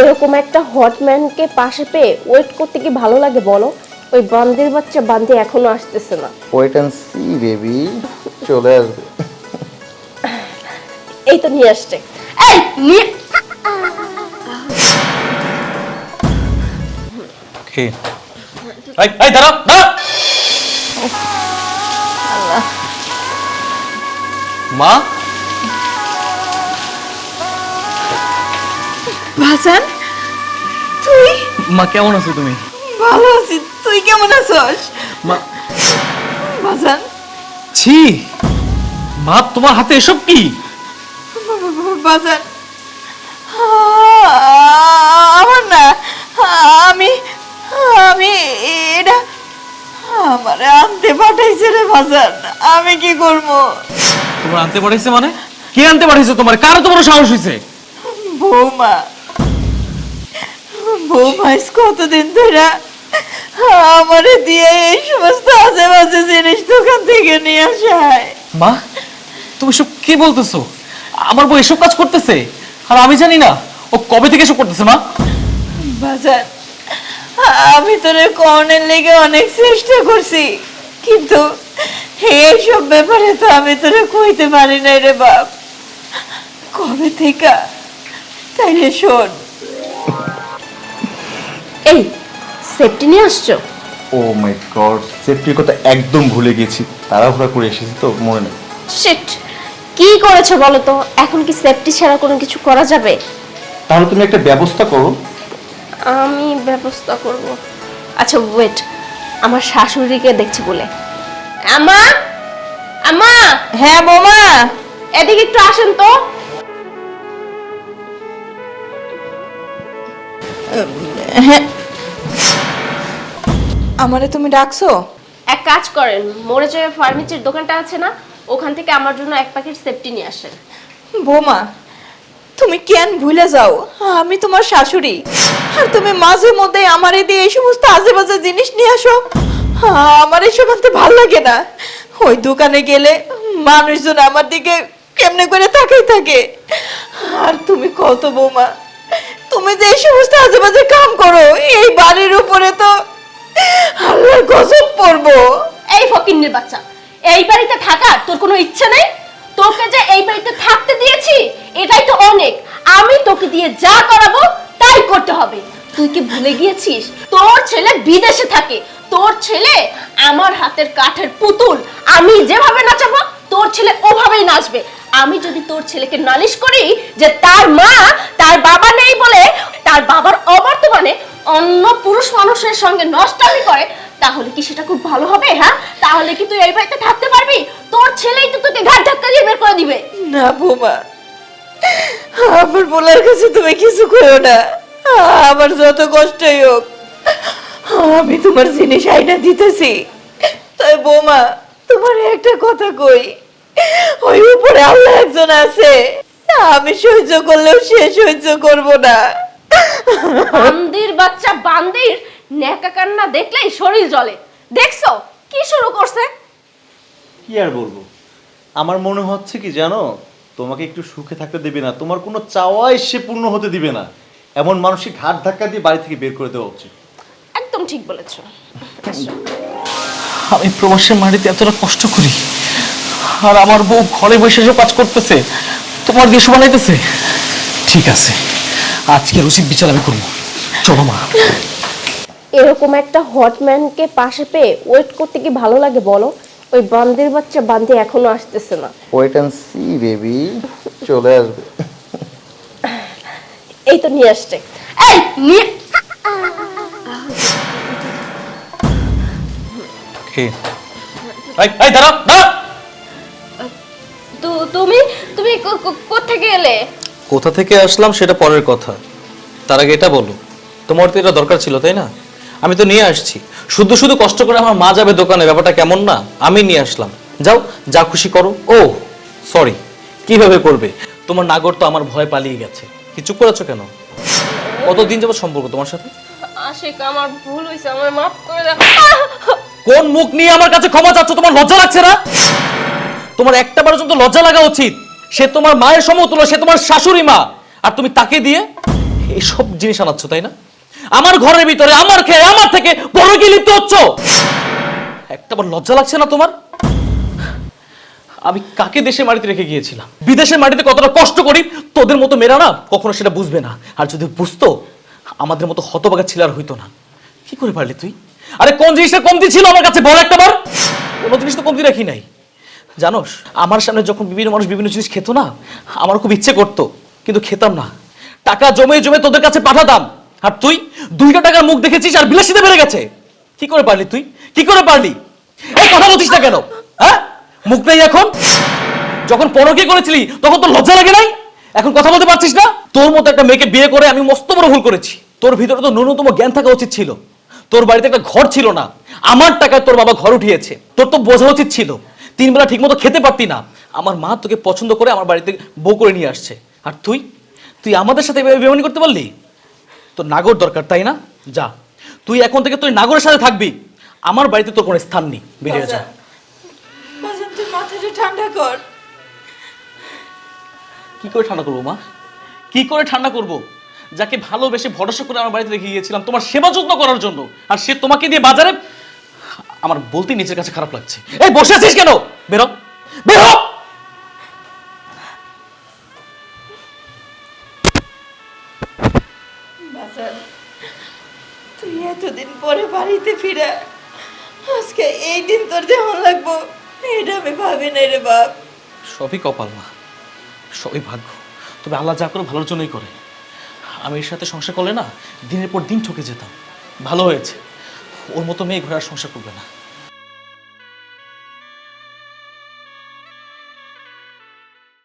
এরকম একটা হটম্যানকে পাশে পেয়ে ওয়েট করতে কি ভালো লাগে বলো? ওই বান্দির বাচ্চা বান্দি এখনও আসতেছে না। ওয়েট অ্যান্ড সি বেবি চলে আসবে। এই তো নিয়ে আসছে। এই নিয়ে কে? এই এই দাঁড়া দাঁড়া! মা? ভাসান তুই? মা কেমন আছো তুমি? ভালো আছিস তুই কেমন আছস? মা। ভাসান। ছি মা তোমার হাতে এসব কি? ভাসান আমার না আমি আমি এটা আমার আনতে পাঠাইছে রে ভাসান আমি কি করব? তোমার আনতে পাঠাইছে মানে? কে আনতে পাঠাইছে তোমার? কার তোমার সাহস হইছে? বৌমা বৌমা আজ কতদিন ধরে আমারে দিয়ে এই সমস্ত আজে বাজে জিনিস দোকান থেকে নিয়ে আসায়। মা তুমি সব কি বলতেছো? আমার বউ এসব কাজ করতেছে আর আমি জানি না ও কবে থেকে এসব করতেছে মা। বাজার আমি তোরে কর্নের লেগে অনেক চেষ্টা করছি কিন্তু এইসব ব্যাপারে তো আমি তোরে কইতে পারি না রে বাপ। কবে থেকে? তাই রে শোন এই সেফটি নিয়ে আসছো? ও মাই গড সেফটির কথা একদম ভুলে গেছি। তাড়াহুড়া করে এসেছি তো মনে নেই। শিট কি করেছ বলো তো? এখন কি সেফটি ছাড়া কোনো কিছু করা যাবে? তাহলে তুমি একটা ব্যবস্থা করো। আমি ব্যবস্থা করব। আচ্ছা ওয়েট আমার শাশুড়িকে দেখছি বলে। আমা আমা হ্যাঁ বৌমা! এদিকে একটু আসেন তো। হ্যাঁ আমারে তুমি ডাকছো? এক কাজ করেন মোড়ে যে ফার্নিচার দোকানটা আছে না ওখান থেকে আমার জন্য এক প্যাকেট সেফটি নিয়ে আসেন। বৌমা তুমি কেন ভুলে যাও? আমি তোমার শাশুড়ি। আর তুমি মাঝে মধ্যে আমার দিয়ে এই সমস্ত আজে বাজে জিনিস নিয়ে আসো। আমার এইসব আনতে ভালো লাগে না। ওই দোকানে গেলে মানুষজন আমার দিকে কেমনে করে তাকাই থাকে। আর তুমি কত বৌমা তুমি যে এই সমস্ত আজে বাজে কাম করো এই বাড়ির উপরে তো আল্লাহর গজব পড়ব। এই ফকিন্নের বাচ্চা, এই বাড়িতে থাকার তোর কোনো ইচ্ছে নেই? তোকে যে এই বাড়িতে থাকতে দিয়েছি, এটাই তো অনেক। আমি তোকে দিয়ে যা করাবো, তাই করতে হবে। তুই কি ভুলে গিয়েছিস? তোর ছেলে বিদেশে থাকে। তোর ছেলে আমার হাতের কাঠের পুতুল। আমি যেভাবে নাচাবো, তোর ছেলে ওভাবেই নাচবে। আমি যদি তোর ছেলেকে নালিশ করি যে তার মা, তার বাবা নেই বলে, তার বাবার অবর্তমানে অন্য পুরুষ মানুষের সঙ্গে নষ্টামি করে, তাহলে কি সেটা খুব ভালো হবে হ্যাঁ? তাহলে কি তুই এই বাড়িতে থাকতে পারবি? তোর ছেলেই তো তোকে ঘাট ধাক্কা দিয়ে বের করে দিবে। না বৌমা, আমার বলার কাছে তুমি কিছু করো না। আমার যত কষ্টই হোক, আমি তোমার জিনিস আইনা দিতেছি। তাই বৌমা, তোমার একটা কথা কই, ওই উপরে আল্লাহ একজন আছে। আমি সহ্য করলেও সে সহ্য করব না। বান্দির বাচ্চা বান্দির নেকা কান্না দেখলেই শরীর জ্বলে। দেখছ? কি শুরু করছে? কি আর বলব? আমার মনে হচ্ছে কি জানো? তোমাকে একটু সুখে থাকতে দেবে না। তোমার কোনো চাওয়াই সে পূর্ণ হতে দিবে না। এমন মানসিক ঘাট ধাক্কা দিয়ে বাড়ি থেকে বের করে দেওয়া উচিত। একদম ঠিক বলেছ। আমি প্রবাসের মাটিতে এতটা কষ্ট করি আর আমার বউ ঘরে বসে এসব কাজ করতেছে তোমার দিয়ে বানাইতেছে ঠিক আছে। আজকে উচিত বিচার আমি করব। চলো মা। এরকম একটা হটম্যানকে পাশে পেয়ে ওয়েট করতে কি ভালো লাগে বলো? ওই বান্দির বাচ্চা বান্দি এখনও আসতেছে না। ওয়েট অ্যান্ড সি বেবি চলে আসবে। এই তো নিয়ে আসছে। এই নিয়ে কে? এই এই দাঁড়া দাঁড়া তু- তুমি তুমি থেকে এলে? কোথা থেকে আসলাম সেটা পরের কথা। তার আগে এটা বলো। তোমার তো এটা দরকার ছিল তাই না? আমি তো নিয়ে আসছি। শুধু শুধু কষ্ট করে আমার মা যাবে দোকানে ব্যাপারটা কেমন না? আমি নিয়ে আসলাম। যাও যা খুশি করো। ও সরি কীভাবে করবে? তোমার নাগর তো আমার ভয় পালিয়ে গেছে। কি চুপ করেছ কেন? কতদিন যাব সম্পর্ক তোমার সাথে? আশিক আমার ভুল আমার মাফ করে দাও। কোন মুখ নিয়ে আমার কাছে ক্ষমা চাচ্ছ? তোমার লজ্জা লাগছে না? তোমার একটা পর্যন্ত লজ্জা লাগা উচিত। সে তোমার মায়ের সমতুল্য, সে তোমার শাশুড়ি মা। আর তুমি তাকে দিয়ে এইসব জিনিস আনাচ্ছ, তাই না? আমার ঘরের ভিতরে, আমার খেয়ে, আমার থেকে বড় কি লিপ্ত হচ্ছ। একটা বার লজ্জা লাগছে না তোমার? আমি কাকে দেশের মাটিতে রেখে গিয়েছিলাম? বিদেশের মাটিতে কতটা কষ্ট করি, তোদের মতো মেয়েরা না কখনো সেটা বুঝবে না। আর যদি বুঝতো, আমাদের মতো হতবাগা ছিল আর হইতো না। কি করে পারলি তুই? আরে কোন জিনিসটা কমতি ছিল আমার কাছে বল একটা বার কোনো জিনিস তো কমতি রাখি নাই। জানোস, আমার সামনে যখন বিভিন্ন মানুষ বিভিন্ন জিনিস খেত না, আমার খুব ইচ্ছে করতো, কিন্তু খেতাম না। টাকা জমে জমে তোদের কাছে পাঠাতাম। আর তুই দুইটা টাকার মুখ দেখেছিস আর বিলাসিতে বেড়ে গেছে। কি করে পারলি তুই? কি করে পারলি? এই কথা বলছিস না কেন? হ্যাঁ? মুখ নেই এখন? যখন পরকে করেছিলি, তখন তো লজ্জা লাগে নাই? এখন কথা বলতে পারছিস না? তোর মতো একটা মেয়েকে বিয়ে করে আমি মস্ত বড় ভুল করেছি। তোর ভিতরে তো ন্যূনতম জ্ঞান থাকা উচিত ছিল। তোর বাড়িতে একটা ঘর ছিল না। আমার টাকায় তোর বাবা ঘর উঠিয়েছে। তোর তো বোঝা উচিত ছিল। তিন বেলা ঠিকমতো খেতে পারতি না। আমার মা তোকে পছন্দ করে আমার বাড়িতে বউ করে নিয়ে আসছে। আর তুই? তুই আমাদের সাথে এভাবে বেমানি করতে পারলি? তোর নাগর দরকার তাই না? যা। তুই এখন থেকে তুই নাগরের সাথে থাকবি। আমার বাড়িতে তোর কোনো স্থান নেই। বেরিয়ে যা। তুই মাথাটা ঠান্ডা কর। কি করে ঠান্ডা করব মা? কি করে ঠান্ডা করব? যাকে ভালোবেসে ভরসা করে আমার বাড়িতে রেখে গিয়েছিলাম তোমার সেবা যত্ন করার জন্য। আর সে তোমাকে দিয়ে বাজারে আমার বলতে নিজের কাছে খারাপ লাগছে। এই বসে আছিস কেন? বেরো বেরো তুই এতদিন পরে বাড়িতে ফিরে আজকে এই দিন তোর যেমন লাগবো এটা আমি ভাবি নাই রে বাপ। সবই কপাল মা সবই ভাগ্য। তবে আল্লাহ যা করে ভালোর জন্যই করে। আমি এর সাথে সংসার করলে না দিনের পর দিন ঠকে যেতাম। ভালো হয়েছে। ওর মতো মেয়ে ঘোরার সংসার করবে না।